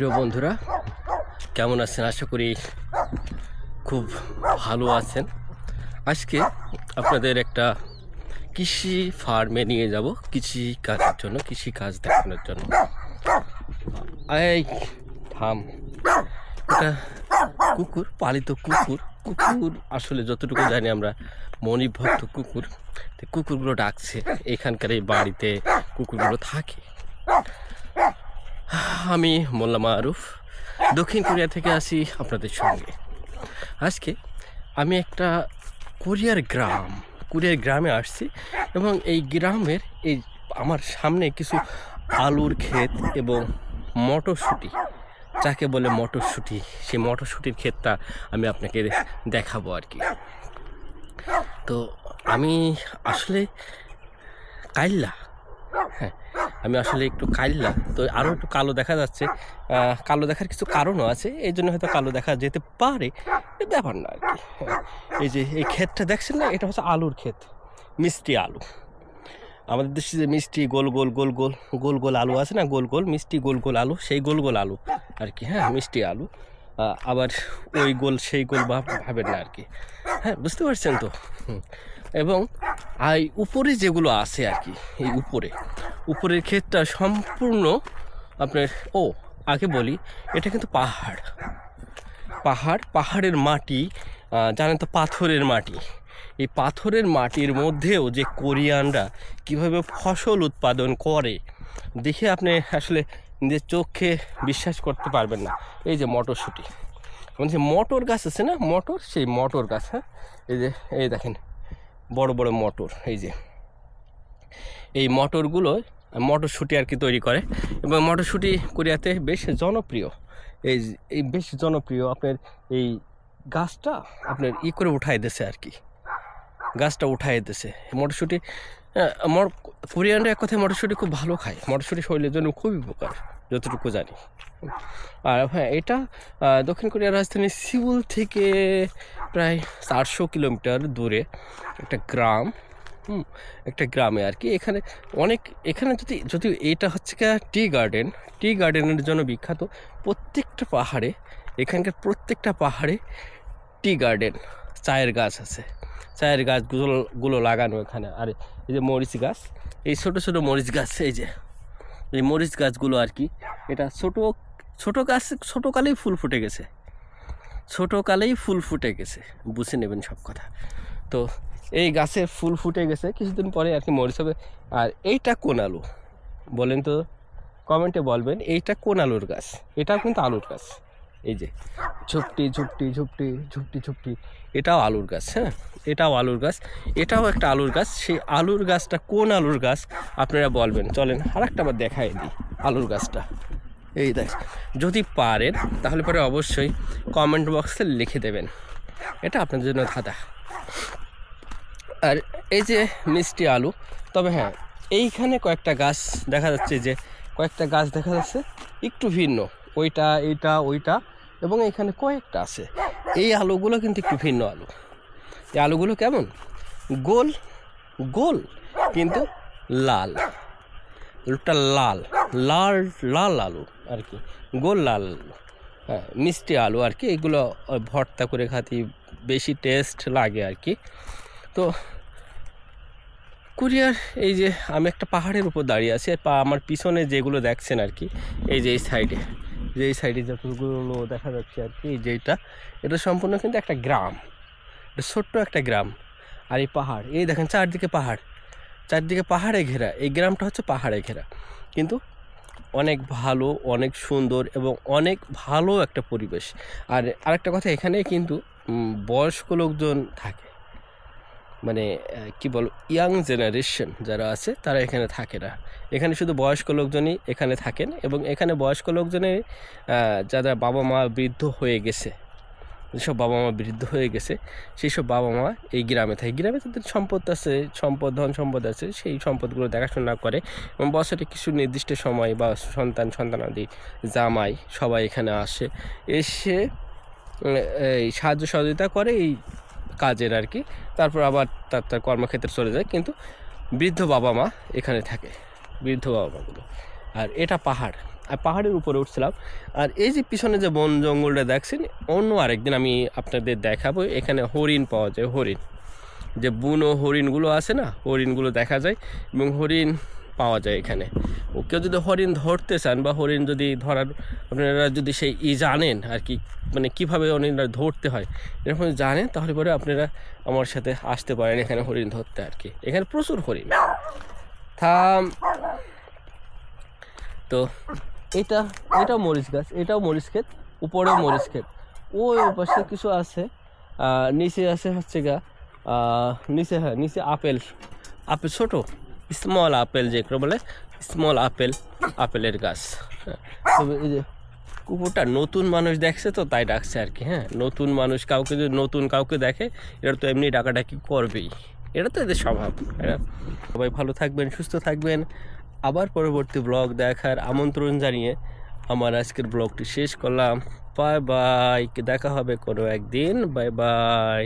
প্রিয় বন্ধুরা, কেমন আছেন? আশা করি খুব ভালো আছেন। আজকে আপনাদের একটা কৃষি ফার্মে নিয়ে যাব, কৃষি কাজের জন্য, কৃষি কাজ দেখানোর জন্য। এই থাম এটা কুকুর, পালিত কুকুর। কুকুর আসলে যতটুকু জানি আমরা, মণিভক্ত কুকুর। কুকুরগুলো ডাকছে, এখানকার এই বাড়িতে কুকুরগুলো থাকে। আমি মোল্লা মারুফ। দক্ষিণ কোরিয়া থেকে আসি আপনাদের সঙ্গে। আজকে আমি একটা কোরিয়ার গ্রাম, কোরিয়ার গ্রামে আসছি এবং এই গ্রামের এই আমার সামনে কিছু আলুর ক্ষেত এবং মটরশুঁটি। যাকে বলে মটরশুঁটি, সেই মটরশুঁটির ক্ষেতটা আমি আপনাকে দেখাবো আর কি। তো আমি আসলে কাইল্লা। হ্যাঁ আমি আসলে একটু কাইল্লা তো আরও একটু কালো দেখা যাচ্ছে। কালো দেখার কিছু কারণও আছে। এই জন্য হয়তো কালো দেখা যেতে পারে। ব্যাপার না আর কি। হ্যাঁ, এই যে এই ক্ষেতটা দেখছেন না? এটা হচ্ছে আলুর ক্ষেত। মিষ্টি আলু। আমাদের দেশে যে মিষ্টি গোল গোল গোল গোল গোল গোল আলু আছে না? গোল গোল মিষ্টি গোল গোল আলু সেই গোল গোল আলু আর কি। হ্যাঁ মিষ্টি আলু। আবার ওই গোল সেই গোল ভাব ভাবেন না আর কি। হ্যাঁ বুঝতে পারছেন তো? এবং এই উপরে যেগুলো আছে আর কি এই উপরে উপরের ক্ষেতটা সম্পূর্ণ আপনার, ও, আগে বলি, এটা কিন্তু পাহাড়। পাহাড়, পাহাড়ের মাটি জানেন তো পাথরের মাটি। এই পাথরের মাটির মধ্যেও যে কোরিয়ানরা কীভাবে ফসল উৎপাদন করে, দেখে আপনি আসলে নিজের চোখে বিশ্বাস করতে পারবেন না। এই যে মটরশুঁটি। মানে যে মটর গাছ আছে না, মটর? সেই মটর গাছ হ্যাঁ? এই যে, এই দেখেন, বড় বড় মটর, এই যে। এই মটরগুলো মটরশুঁটি আর কি তৈরি করে। এবং মটরশুঁটি কোরিয়াতে বেশ জনপ্রিয়। এই এই বেশ জনপ্রিয় আপনার এই গাছটা আপনার ই করে উঠাই দিছে আর কি। গাছটা উঠাই দিছে। মটরশুঁটি কোরিয়ানরা এক কথায় মটরশুঁটি খুব ভালো খায়। মটরশুঁটি শরীরের জন্য খুবই উপকার, যতটুকু জানি। আর হ্যাঁ এটা দক্ষিণ কোরিয়ার রাজধানী সিউল থেকে প্রায় চারশো কিলোমিটার দূরে একটা গ্রাম। হুম একটা গ্রামে আর কি এখানে অনেক, এখানে যদি যদি এটা হচ্ছে টি গার্ডেন, টি গার্ডেনের জন্য বিখ্যাত প্রত্যেকটা পাহাড়ে, এখানকার প্রত্যেকটা পাহাড়ে টি গার্ডেন, চায়ের গাছ আছে। চায়ের গাছগুলো, গুলো লাগানো এখানে। আর এই যে মরিচ গাছ, এই ছোটো ছোটো মরিচ গাছ, এই যে, এই মরিচ গাছগুলো আর কি এটা ছোট ছোট গাছ ছোটোকালেই ফুল ফুটে গেছে। ছোটোকালেই ফুল ফুটে গেছে। বুঝে নেবেন সব কথা। তো এই গাছে ফুল ফুটে গেছে, কিছুদিন পরে আর কি মরিচ হবে। আর এইটা কোন আলু? বলেন তো, কমেন্টে বলবেন, এইটা কোন আলুর গাছ? এটাও কিন্তু আলুর গাছ। এই যে, ঝুপটি ঝুপটি ঝুপটি ঝুপটি ঝুপটি, এটাও আলুর গাছ হ্যাঁ? এটাও আলুর গাছ, এটাও একটা আলুর গাছ। সেই আলুর গাছটা কোন আলুর গাছ? আপনারা বলবেন। চলেন আর একটা আবার দেখাই দিই আলুর গাছটা। এই দেখ, যদি পারেন, তাহলে পরে অবশ্যই কমেন্ট বক্সে লিখে দেবেন। এটা আপনাদের জন্য ধাঁধা। আর এই যে মিষ্টি আলু, তবে হ্যাঁ এইখানে কয়েকটা গাছ দেখা যাচ্ছে যে কয়েকটা গাছ দেখা যাচ্ছে একটু ভিন্ন। ওইটা, এইটা, ওইটা এবং এখানে কয়েকটা আছে। এই আলুগুলো কিন্তু একটু ভিন্ন আলু। এই আলুগুলো কেমন? গোল গোল কিন্তু লাল। আলুটা লাল লাল লাল আলু আর কি, গোল লাল। আলু হ্যাঁ মিষ্টি আলু আর কি, এগুলো ভর্তা করে খাতি, বেশি টেস্ট লাগে আর কি। তো কোরিয়ার, এই যে আমি একটা পাহাড়ের উপর দাঁড়িয়ে আছি পা- আমার পিছনে যেগুলো দেখছেন আর কি, এই যে এই সাইডে, যে এই সাইডে যতগুলো দেখা যাচ্ছে আর কি যেটা এটা সম্পূর্ণ কিন্তু একটা গ্রাম, এটা ছোট্ট একটা গ্রাম, আর এই পাহাড়, এই দেখেন চারদিকে পাহাড়, চারদিকে পাহাড়ে ঘেরা, এই গ্রামটা হচ্ছে পাহাড়ে ঘেরা, কিন্তু অনেক ভালো, অনেক সুন্দর এবং অনেক ভালো একটা পরিবেশ, আর আরেকটা কথা, এখানে কিন্তু বয়স্ক লোকজন থাকে মানে কি বল ইয়াং জেনারেশন যারা আছে, তারা এখানে থাকে না। এখানে শুধু বয়স্ক লোকজনই এখানে থাকেন এবং এখানে বয়স্ক লোকজনের যারা বাবা মা বৃদ্ধ হয়ে গেছে, যেসব বাবা মা বৃদ্ধ হয়ে গেছে সেই সব বাবা মা এই গ্রামে থাকে। গ্রামে তাদের সম্পদ আছে, সম্পদ, ধন সম্পদ আছে, সেই সম্পদগুলো দেখাশোনা করে এবং বছরে কিছু নির্দিষ্ট সময় বা সন্তান, সন্তানাদি জামাই সবাই এখানে আসে। এসে এই সাহায্য সহযোগিতা করে এই কাজের আর কি। তারপর আবার তার তার কর্মক্ষেত্রে চলে যায়। কিন্তু বৃদ্ধ বাবা মা এখানে থাকে, বৃদ্ধ বাবা মাগুলো। আর এটা পাহাড়। আর পাহাড়ের উপরে উঠছিলাম। আর এই যে পিছনে যে বন জঙ্গলটা দেখছেন, অন্য আরেকদিন আমি আপনাদের দেখাবো। এখানে হরিণ পাওয়া যায়, হরিণ। যে বুনো হরিণগুলো আছে না, হরিণগুলো দেখা যায়। এবং হরিণ পাওয়া যায় এখানে। ও কেউ যদি হরিণ ধরতে চান বা হরিণ যদি ধরার, আপনারা যদি সেই ই জানেন আর কি মানে কীভাবে হরিণরা ধরতে হয়, এরকম জানেন, তাহলে পরে আপনারা আমার সাথে আসতে পারেন এখানে হরিণ ধরতে আর কি। এখানে প্রচুর হরিণ। থাম। তো এটা, এটাও মরিচ গাছ, এটাও মরিচ ক্ষেত, উপরেও মরিচ ক্ষেত। ওই পাশে কিছু আছে নিচে আছে হচ্ছে গা নিচে হ্যাঁ নিচে আপেল আপেল ছোট। স্মল আপেল যেগুলো বলে স্মল আপেল আপেলের গাছ। হ্যাঁ, এই যে কুকুরটা নতুন মানুষ দেখছে তো তাই ডাকছে আর কি হ্যাঁ। নতুন মানুষ কাউকে যদি নতুন কাউকে দেখে এটা তো এমনি ডাকাডাকি করবেই। এটা তো এদের স্বভাব তাই সবাই ভালো থাকবেন সুস্থ থাকবেন। আবার পরবর্তী ব্লগ দেখার আমন্ত্রণ জানিয়ে আমার আজকের ব্লগটি শেষ করলাম। বাই বাই দেখা হবে কোনো একদিন। Bye bye.